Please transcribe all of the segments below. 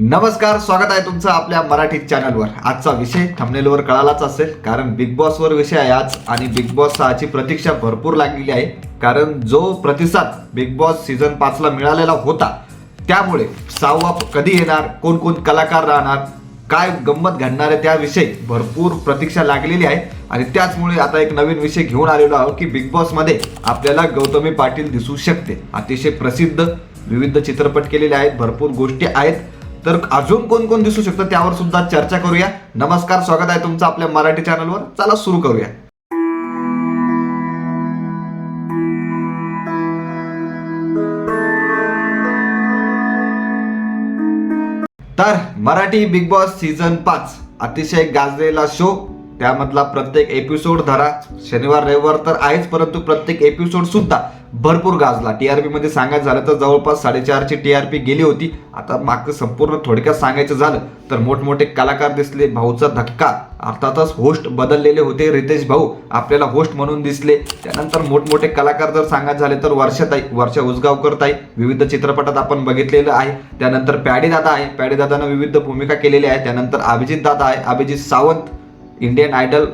नमस्कार स्वागत आहे तुमचं आपल्या मराठी चॅनलवर. आजचा विषय थंबनेलवर कळालाच असेल कारण बिग बॉसवर विषय आहे आज आणि बिग बॉस सहाची प्रतीक्षा भरपूर लागलेली आहे कारण जो प्रतिसाद बिग बॉस सीझन पाचला मिळालेला होता त्यामुळे सहावा कधी येणार कोण कोण कलाकार राहणार काय गंमत घडणार आहे त्याविषयी भरपूर प्रतीक्षा लागलेली आहे. आणि त्याचमुळे आता एक नवीन विषय घेऊन आलेलो आहोत की बिग बॉसमध्ये आपल्याला गौतमी पाटील दिसू शकते. अतिशय प्रसिद्ध विविध चित्रपट केलेले आहेत भरपूर गोष्टी आहेत. तर अजून कोण कोण दिसू शकतं त्यावर सुद्धा चर्चा करूया. नमस्कार स्वागत आहे तुमचं आपल्या मराठी चॅनलवर चला सुरू करूया. तर मराठी बिग बॉस सीझन पाच अतिशय गाजलेला शो त्यामधला प्रत्येक एपिसोड धरा. शनिवार रविवार तर आहेच परंतु प्रत्येक एपिसोड सुद्धा भरपूर गाजला. टीआरपी मध्ये सांगायचं झालं तर जवळपास साडेचारची टीआरपी गेली होती. आता मागचं संपूर्ण थोडक्यात सांगायचं झालं तर मोठमोठे कलाकार दिसले भाऊचा धक्का. अर्थातच होस्ट बदललेले होते रितेश भाऊ. आपल्याला होस्ट म्हणून दिसले. त्यानंतर मोठमोठे कलाकार जर सांगायचं झाले तर वर्षाताई वर्षा उसगावकर ताई. विविध चित्रपटात आपण बघितलेलं आहे. त्यानंतर पॅडीदादा आहे. पॅडी दादानं विविध भूमिका केलेल्या आहे त्यानंतर अभिजित दादा आहे. अभिजित सावंत इंडियन आयडल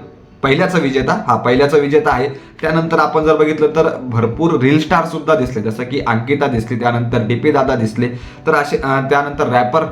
पहिल्याचा विजेता हा पहिल्याचा विजेता आहे. त्यानंतर आपण जर बघितलं तर भरपूर रील स्टार सुद्धा दिसले. जसं की अंकिता दिसली त्यानंतर डीपी दादा दिसले. तर असे त्यानंतर रॅपर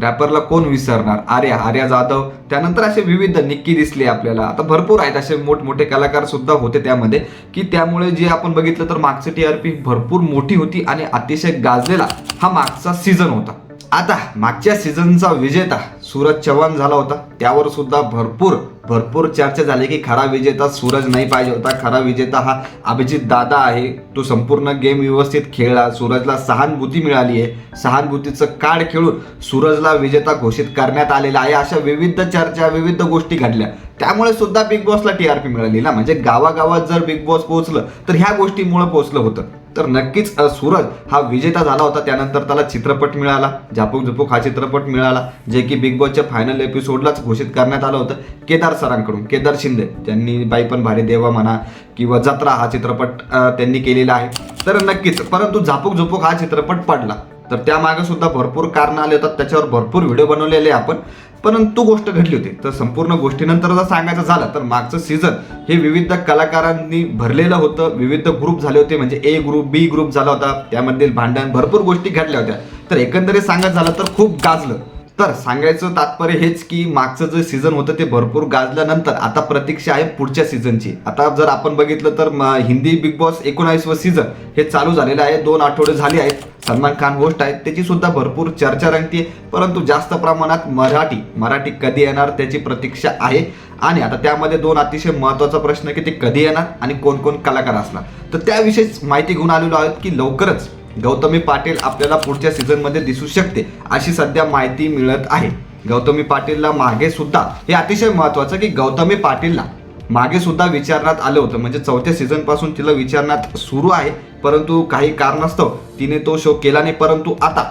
रॅपरला कोण विसरणार? आर्या आर्या जाधव. त्यानंतर असे विविध निक्की दिसले आपल्याला. आता भरपूर आहेत असे मोठमोठे कलाकार सुद्धा होते त्यामध्ये की त्यामुळे जे आपण बघितलं तर मागचं टी आर पी भरपूर मोठी होती आणि अतिशय गाजलेला हा मागचा सीझन होता. आता मागच्या सीझनचा विजेता सूरज चव्हाण झाला होता. त्यावर सुद्धा भरपूर भरपूर चर्चा झाली की खरा विजेता सूरज नाही पाहिजे होता. खरा विजेता हा अभिजित दादा आहे. तो संपूर्ण गेम व्यवस्थित खेळला. सूरजला सहानुभूती मिळाली आहे. सहानुभूतीचं कार्ड खेळून सूरजला विजेता घोषित करण्यात आलेला आहे. अशा विविध चर्चा विविध गोष्टी घडल्या. त्यामुळे सुद्धा बिग बॉसला टी आर पी मिळाली ना? म्हणजे गावागावात जर बिग बॉस पोहोचलं तर ह्या गोष्टीमुळे पोहोचलं होतं. तर नक्कीच सूरज हा विजेता झाला होता. त्यानंतर त्याला चित्रपट मिळाला झापूक झुपूक हा चित्रपट मिळाला जे की बिग बॉसच्या फायनल एपिसोडलाच घोषित करण्यात आलं होतं. केदार सरांकडून केदार शिंदे ज्यांनी बाई पण भारी देवा म्हणा किंवा जत्रा हा चित्रपट त्यांनी केलेला आहे. तर नक्कीच परंतु झापूक झुपूक हा चित्रपट पडला. तर त्यामागे सुद्धा भरपूर कारणं आले होतात त्याच्यावर भरपूर व्हिडिओ बनवलेले आहे आपण. परंतु गोष्ट घडली होती. तर संपूर्ण गोष्टीनंतर जर सांगायचं झालं तर मागचं सीझन हे विविध कलाकारांनी भरलेलं होतं. विविध ग्रुप झाले होते म्हणजे ए ग्रुप बी ग्रुप झाला होता. त्यामधील भांडण भरपूर गोष्टी घडल्या होत्या. तर एकंदरीत सांगायचं झालं तर खूप गाजलं. तर सांगायचं तात्पर्य हेच की मागचं जे सीझन होतं ते भरपूर गाजल्यानंतर आता प्रतीक्षा आहे पुढच्या सीझनची आता जर आपण बघितलं तर हिंदी बिग बॉस एकोणावीसवं सीझन हे चालू झालेलं आहे. दोन आठवडे झाले आहेत. सलमान खान होस्ट आहेत. त्याची सुद्धा भरपूर चर्चा रंगते परंतु जास्त प्रमाणात मराठी मराठी कधी येणार त्याची प्रतीक्षा आहे. आणि आता त्यामध्ये दोन अतिशय महत्त्वाचा प्रश्न की ते कधी येणार आणि कोण कोण कलाकार असणार. तर त्याविषयीच माहिती घेऊन आलेलो आहोत की लवकरच गौतमी पाटील आपल्याला पुढच्या सीझनमध्ये दिसू शकते अशी सध्या माहिती मिळत आहे. गौतमी पाटीलला मागे सुद्धा हे अतिशय महत्त्वाचं की गौतमी पाटीलला मागे सुद्धा विचारण्यात आलं होतं. म्हणजे चौथ्या सीझनपासून तिला विचारण्यात सुरू आहे. परंतु काही कारणास्तव तिने तो शो केला नाही. परंतु आता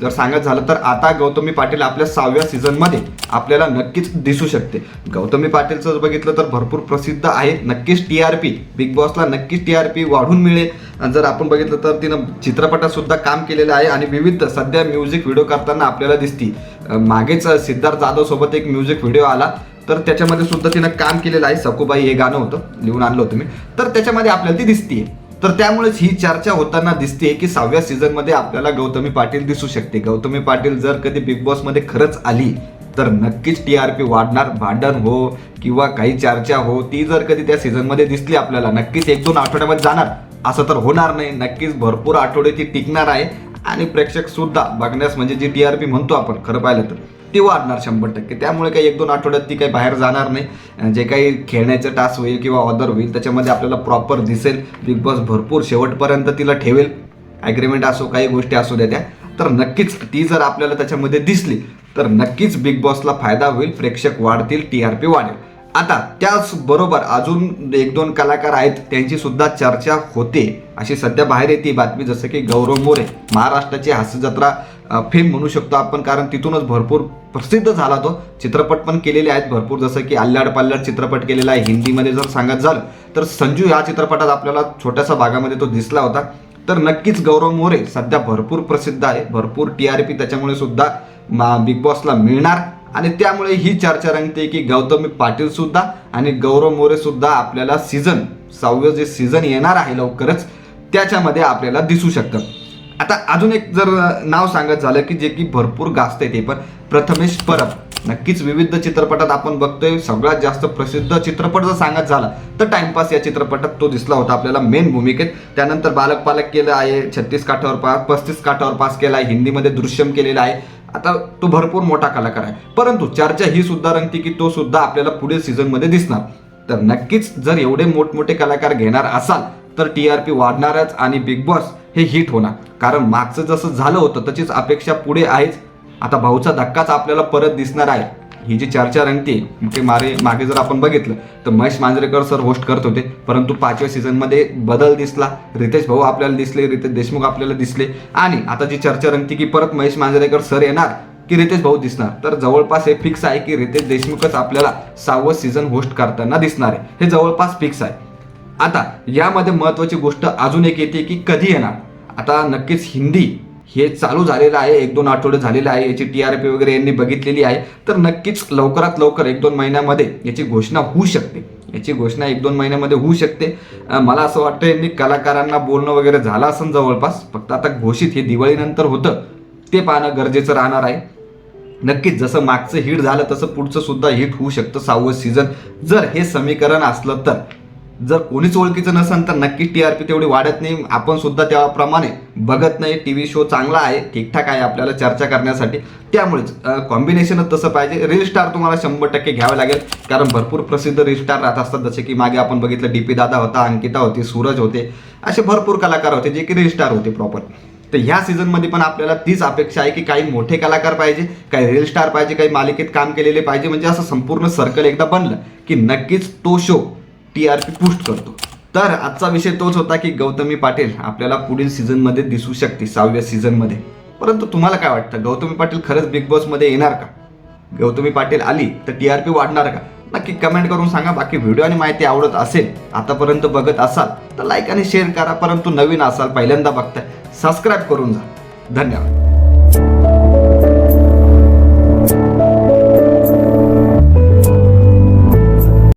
जर सांगत झालं तर आता गौतमी पाटील आपल्या सहाव्या सीझनमध्ये आपल्याला नक्कीच दिसू शकते. गौतमी पाटीलचं जर बघितलं तर भरपूर प्रसिद्ध आहे. नक्कीच टी आर पी बिग बॉसला नक्कीच टी आर पी वाढून मिळेल. आणि जर आपण बघितलं तर तिनं चित्रपटात सुद्धा काम केलेलं आहे आणि विविध सध्या म्युझिक व्हिडिओ करताना आपल्याला दिसती. मागेच सिद्धार्थ जाधव सोबत एक म्युझिक व्हिडिओ आला. तर त्याच्यामध्ये सुद्धा तिनं काम केलेलं आहे. सकुबाई हे गाणं होतं. लिहून आणलं होतं मी. तर त्याच्यामध्ये आपल्याला ती दिसतीये. तर त्यामुळेच ही चर्चा होताना दिसते की सहाव्या सीझनमध्ये आपल्याला गौतमी पाटील दिसू शकते. गौतमी पाटील जर कधी बिग बॉसमध्ये खरंच आली तर नक्कीच टी आर पी वाढणार. भांडण हो किंवा काही चर्चा हो ती जर कधी त्या सीझनमध्ये दिसली आपल्याला नक्कीच एक दोन आठवड्यामध्ये जाणार. असं तर होणार नाही. नक्कीच भरपूर आठवडे ती टिकणार आहे. आणि प्रेक्षक सुद्धा बघण्यास म्हणजे जी टी आर पी म्हणतो आपण खरं पाहिलं तर ती वाढणार शंभर टक्के. त्यामुळे काही एक दोन आठवड्यात ती काही बाहेर जाणार नाही. जे काही खेळण्याचं टास्क होईल किंवा ऑदर होईल त्याच्यामध्ये आपल्याला प्रॉपर दिसेल. बिग बॉस भरपूर शेवटपर्यंत तिला ठेवेल. ॲग्रीमेंट असो काही गोष्टी असू द्या त्या. तर नक्कीच ती जर आपल्याला त्याच्यामध्ये दिसली तर नक्कीच बिग बॉसला फायदा होईल. प्रेक्षक वाढतील टी आर पी वाढेल. आता त्याच बरोबर अजून एक दोन कलाकार आहेत त्यांची सुद्धा चर्चा होते. अशी सध्या बाहेर येते बातमी जसं की गौरव मोरे महाराष्ट्राची हास्य जत्रा फेम म्हणू शकतो आपण कारण तिथूनच भरपूर प्रसिद्ध झाला तो. चित्रपट पण केलेले आहेत भरपूर जसं की अल्लाड पल्लाड चित्रपट केलेला आहे हिंदीमध्ये जर सांगत झालं तर संजू या चित्रपटात आपल्याला छोट्याशा भागामध्ये तो दिसला होता. तर नक्कीच गौरव मोरे सध्या भरपूर प्रसिद्ध आहे भरपूर टी आर पी त्याच्यामुळे सुद्धा मा- बिग बॉसला मिळणार. आणि त्यामुळे ही चर्चा रंगते की गौतमी पाटील सुद्धा आणि गौरव मोरे सुद्धा आपल्याला सीझन सहावं जे सीझन येणार आहे लवकरच त्याच्यामध्ये आपल्याला दिसू शकतं आता अजून एक जर नाव सांगत झालं की जे की भरपूर गाजते ते पण प्रथमेश परब. नक्कीच विविध चित्रपटात आपण बघतोय सगळ्यात जास्त प्रसिद्ध चित्रपट जर सांगत झाला तर टाइमपास या चित्रपटात तो दिसला होता आपल्याला मेन भूमिकेत. त्यानंतर बालक पालक केलं आहे छत्तीस काठावर पास पस्तीस काठावर पास केला आहे हिंदीमध्ये दृश्यम केलेला आहे. आता तो भरपूर मोठा कलाकार आहे. परंतु चर्चा ही सुद्धा रंगते की तो सुद्धा आपल्याला पुढील सीझनमध्ये दिसणार. तर नक्कीच जर एवढे मोठमोठे कलाकार घेणार असाल तर टी आर पी वाढणारच आणि बिग बॉस हे हिट होणार. कारण मागचं जसं झालं होतं तशीच अपेक्षा पुढे आहेच. आता भाऊचा धक्काच आपल्याला परत दिसणार आहे. ही जी चर्चा रंगते ते मारे मागे जर आपण बघितलं तर महेश मांजरेकर सर होस्ट करत होते. परंतु पाचव्या सीझनमध्ये बदल दिसला. रितेश भाऊ आपल्याला दिसले रितेश देशमुख आपल्याला दिसले. आणि आता जी चर्चा रंगती की परत महेश मांजरेकर सर येणार की रितेश भाऊ दिसणार. तर जवळपास हे फिक्स आहे की रितेश देशमुखच आपल्याला सहावं सीझन होस्ट करताना दिसणार आहे. हे जवळपास फिक्स आहे. आता यामध्ये महत्वाची गोष्ट अजून एक येते की कधी येणार. आता नक्कीच हिंदी हे चालू झालेलं आहे एक दोन आठवडे झालेलं आहे याची टी आर पी वगैरे यांनी बघितलेली आहे. तर नक्कीच लवकरात लवकर एक दोन महिन्यामध्ये याची घोषणा होऊ शकते. याची घोषणा एक दोन महिन्यामध्ये होऊ शकते. मला असं वाटतं यांनी कलाकारांना बोलणं वगैरे झालं असेल जवळपास फक्त आता घोषित हे दिवाळीनंतर होतं ते पाहणं गरजेचं राहणार आहे. नक्कीच जसं मागचं हिट झालं तसं पुढचं सुद्धा हिट होऊ शकतं. सहावं सीझन जर हे समीकरण असलं तर. जर कोणीच ओळखीचं नसेल तर नक्की टी आर पी तेवढी वाढत नाही. आपण सुद्धा त्याप्रमाणे बघत नाही. टी व्ही शो चांगला आहे ठीकठाक आहे आपल्याला चर्चा करण्यासाठी. त्यामुळेच कॉम्बिनेशनच तसं पाहिजे. रील स्टार तुम्हाला शंभर टक्के घ्यावे लागेल. कारण भरपूर प्रसिद्ध रील स्टार राहत असतात. जसे की मागे आपण बघितलं डी पी दादा होता अंकिता होती सूरज होते. असे भरपूर कलाकार होते जे की रील स्टार होते प्रॉपर तर ह्या सीझनमध्ये पण आपल्याला तीच अपेक्षा आहे की काही मोठे कलाकार पाहिजे काही रील स्टार पाहिजे काही मालिकेत काम केलेले पाहिजे. म्हणजे असं संपूर्ण सर्कल एकदा बनलं की नक्कीच तो शो टी आर पी पुष्ट करतो. तर आजचा विषय तोच होता की गौतमी पाटील आपल्याला पुढील सीझनमध्ये दिसू शकते सहाव्या सीझनमध्ये परंतु तुम्हाला काय वाटतं? गौतमी पाटील खरंच बिग बॉसमध्ये येणार का? गौतमी पाटील आली तर टी आर पी वाढणार का? नक्की कमेंट करून सांगा. बाकी व्हिडिओ आणि माहिती आवडत असेल आतापर्यंत बघत असाल तर लाईक आणि शेअर करा. परंतु नवीन असाल पहिल्यांदा बघताय सबस्क्राईब करून जा. धन्यवाद.